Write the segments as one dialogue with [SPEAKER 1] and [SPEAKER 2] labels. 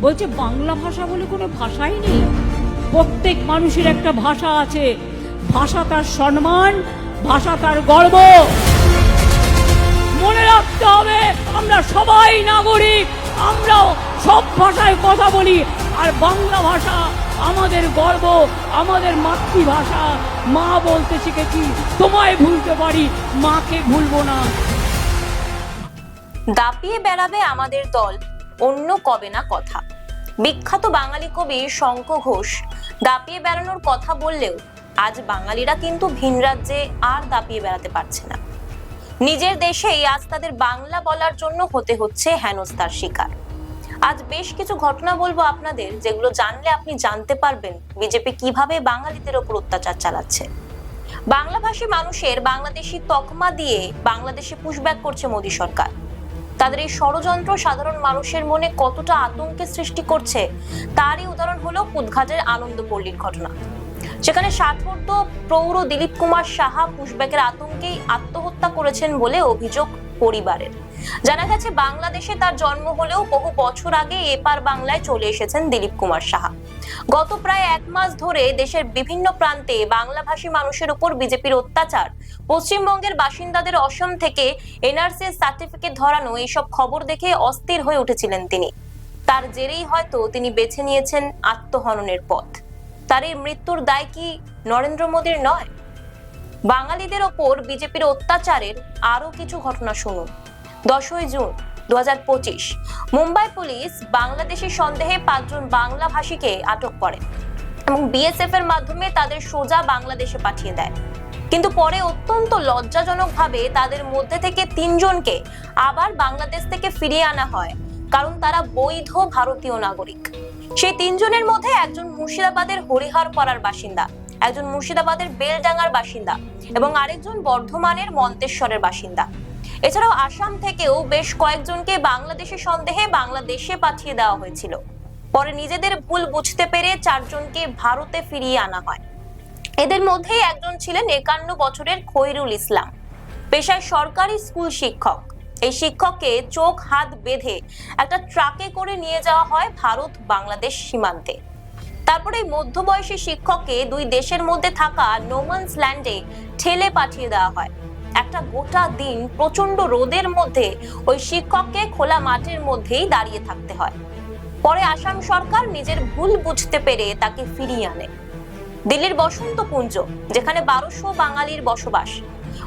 [SPEAKER 1] বলছে, বাংলা ভাষা বলে কোনো ভাষাই নেই। প্রত্যেক মানুষের একটা ভাষা আছে। ভাষা তার সম্মান, ভাষা তার গর্ব। মনে রাখতে হবে, আমরা সবাই নাগরিক, আমরাও সব ভাষায় কথা বলি। আর বাংলা ভাষা আমাদের গর্ব, আমাদের মাতৃভাষা। মা বলতে শিখেছি, তোমায় ভুলতে পারি, মাকে ভুলবো না।
[SPEAKER 2] দাপিয়ে বেড়াবে আমাদের দল। অন্য কবে না কথা। বিখ্যাত বাঙালি কবি শঙ্খ ঘোষ দাপিয়ে বেড়ানোর কথা বললেও আজ বাঙালিরা কিন্তু ভিন রাজ্যে আর দাপিয়ে বেড়াতে পারছে না। নিজের দেশেই আজ তাদের বাংলা বলার জন্য হতে হচ্ছে হেনস্থার শিকার। আজ বেশ কিছু ঘটনা বলব আপনাদের, যেগুলো জানলে আপনি জানতে পারবেন বিজেপি কীভাবে বাঙালিদের ওপর অত্যাচার চালাচ্ছে। বাংলাভাষী মানুষের বাংলাদেশি তকমা দিয়ে বাংলাদেশে পুশব্যাক করছে মোদী সরকার। তাদের এই ষড়যন্ত্র সাধারণ মানুষের মনে কতটা আতঙ্কের সৃষ্টি করছে, তারই উদাহরণ হলো কুদঘাটের আনন্দপল্লীর ঘটনা। সেখানে ষাটবর্ধ প্রৌঢ় দিলীপ কুমার সাহা পুশব্যাকের আতঙ্কেই আত্মহত্যা করেছেন বলে অভিযোগ পরিবারের। জানা গেছে, বাংলাদেশে তার জন্ম হলেও বহু বছর আগে এপার বাংলায় চলে এসেছেন দিলীপ কুমার সাহা। গত প্রায় এক মাস ধরে দেশের বিভিন্ন প্রান্তে বাংলাভাষী মানুষের উপর বিজেপির অত্যাচার। পশ্চিমবঙ্গের বাসিন্দাদের অসম থেকে এনআরসি সার্টিফিকেট ধরানো এইসব খবর দেখে অস্থির হয়ে উঠেছিলেন তিনি। তার জেরেই হয়তো তিনি বেছে নিয়েছেন আত্মহননের পথ। তার এই মৃত্যুর দায় কি নরেন্দ্র মোদীর নয়? বাঙালিদের ওপর বিজেপির অত্যাচারের আরও কিছু ঘটনা শুনুন। দশই জুন দু হাজার পঁচিশ। মুম্বাই পুলিশ বাংলাদেশি সন্দেহে পাঁচজন বাংলা ভাষীকে আটক করে এবং বিএসএফ এর মাধ্যমে তাদের সোজা বাংলাদেশে পাঠিয়ে দেয়। কিন্তু পরে অত্যন্ত লজ্জাজনকভাবে তাদের মধ্যে থেকে তিনজনকে আবার বাংলাদেশ থেকে ফিরিয়ে আনা হয়, কারণ তারা বৈধ ভারতীয় নাগরিক। সেই তিনজনের মধ্যে একজন মুর্শিদাবাদের হরিহর পাড়ার বাসিন্দা, একজন মুর্শিদাবাদের বেলডাঙ্গার বাসিন্দা এবং আরেকজন বর্ধমানের মন্তেশ্বরের বাসিন্দা। এছাড়াও আসাম থেকেও বেশ কয়েকজনকে বাংলাদেশি সন্দেহে বাংলাদেশে পাঠিয়ে দেওয়া হয়েছিল। পরে নিজেদের ভুল বুঝতে পেরে চারজনকে ভারতে ফিরিয়ে আনা হয়। এদের মধ্যেই একজন ছিলেন একান্ন বছরের খৈরুল ইসলাম। পেশায় সরকারি স্কুল শিক্ষক। এই শিক্ষককে চোখ হাত বেঁধে একটা ট্রাকে করে নিয়ে যাওয়া হয় ভারত বাংলাদেশ সীমান্তে। তারপরে মধ্যবয়সী শিক্ষককে দুই দেশের মধ্যে থাকা নোমান্স ল্যান্ডে ঠেলে পাঠিয়ে দেওয়া হয়। একটা গোটা দিন প্রচণ্ড রোদের মধ্যে ওই শিক্ষককে খোলা মাঠের মধ্যেই দাঁড়িয়ে থাকতে হয়। পরে আসাম সরকার নিজের ভুল বুঝতে পেরে তাকে ফিরিয়ে আনে। দিল্লির বসন্তপুঞ্জ যেখানে বারোশো বাঙালির বসবাস।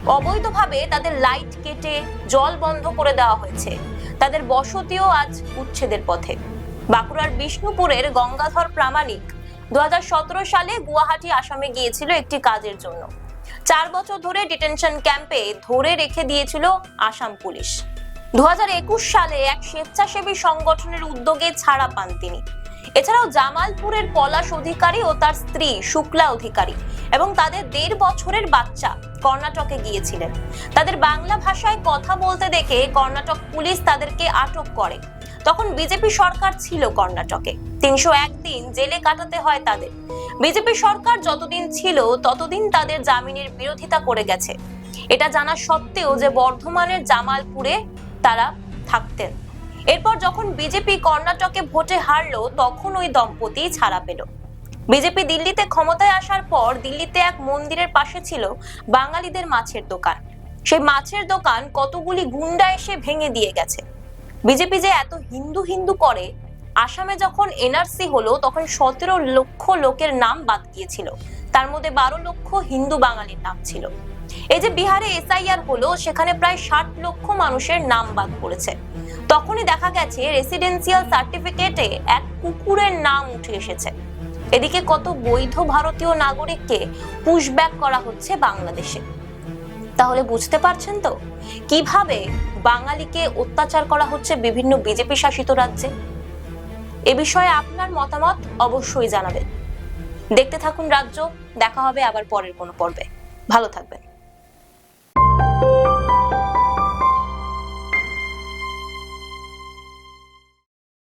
[SPEAKER 2] অবৈধভাবে তাদের লাইট কেটে জল বন্ধ করে দেওয়া হয়েছে। তাদের বসতিও আজ উচ্ছেদের পথে। বাঁকুড়ার বিষ্ণুপুরের গঙ্গাধর প্রামাণিক দু হাজার সতেরো সালে গুয়াহাটি আসামে গিয়েছিল একটি কাজের জন্য। চার বছর ধরে ডিটেনশন ক্যাম্পে ধরে রেখে দিয়েছিল আসাম পুলিশ। দুহাজার একুশ সালে এক স্বেচ্ছাসেবী সংগঠনের উদ্যোগে ছাড়া পান তিনি। এছাড়াও জামালপুরের পলাশ অধিকারী ও তার স্ত্রী শুক্লা অধিকারী এবং তাদের দেড় বছরের বাচ্চা কর্ণাটকে গিয়েছিলেন। তাদের বাংলা ভাষায় কথা বলতে দেখে কর্ণাটক পুলিশ তাদেরকে আটক করে। তখন বিজেপি সরকার ছিল কর্ণাটকে। তিনশো একদিন জেলে কাটাতে হয় তাদের। বিজেপি সরকার যতদিন ছিল, ততদিন তাদের জামিনের বিরোধিতা করে গেছে। এটা জানা সত্ত্বেও যে বর্ধমানের জামালপুরে তারা থাকতেন। এরপর যখন বিজেপি কর্ণাটকে ভোটে হারলো, তখন ওই দম্পতি ছাড়া পেল। বিজেপি দিল্লিতে ক্ষমতায় আসার পর দিল্লিতে এক মন্দিরের পাশে ছিল বাঙালিদের মাছের দোকান। সেই মাছের দোকান কতগুলি গুন্ডা এসে ভেঙে দিয়ে গেছে। বিজেপি যে এত হিন্দু হিন্দু করে আসামে যখন এনআরসি হলো, তখন সতেরো লক্ষ লোকের নাম বাদ গিয়েছিল। তার মধ্যে বারো লক্ষ হিন্দু বাঙালির নাম ছিল। এই যে বিহারে এসআইআর হলো, সেখানে প্রায় ষাট লক্ষ মানুষের নাম বাদ পড়েছে। তখনই দেখা গেছে রেসিডেন্সিয়াল সার্টিফিকেটে এক কুকুরের নাম উঠে এসেছে। এদিকে কত বৈধ ভারতীয় নাগরিককে পুশব্যাক করা হচ্ছে বাংলাদেশে। তাহলে বুঝতে পারছেন তো? কীভাবে বাঙালিকে অত্যাচার করা হচ্ছে বিভিন্ন বিজেপি শাসিত রাজ্যে? এ বিষয়ে আপনার মতামত অবশ্যই জানাবেন। দেখতে থাকুন রাজ্য, দেখা হবে আবার পরের কোনো পর্বে। ভালো থাকবেন।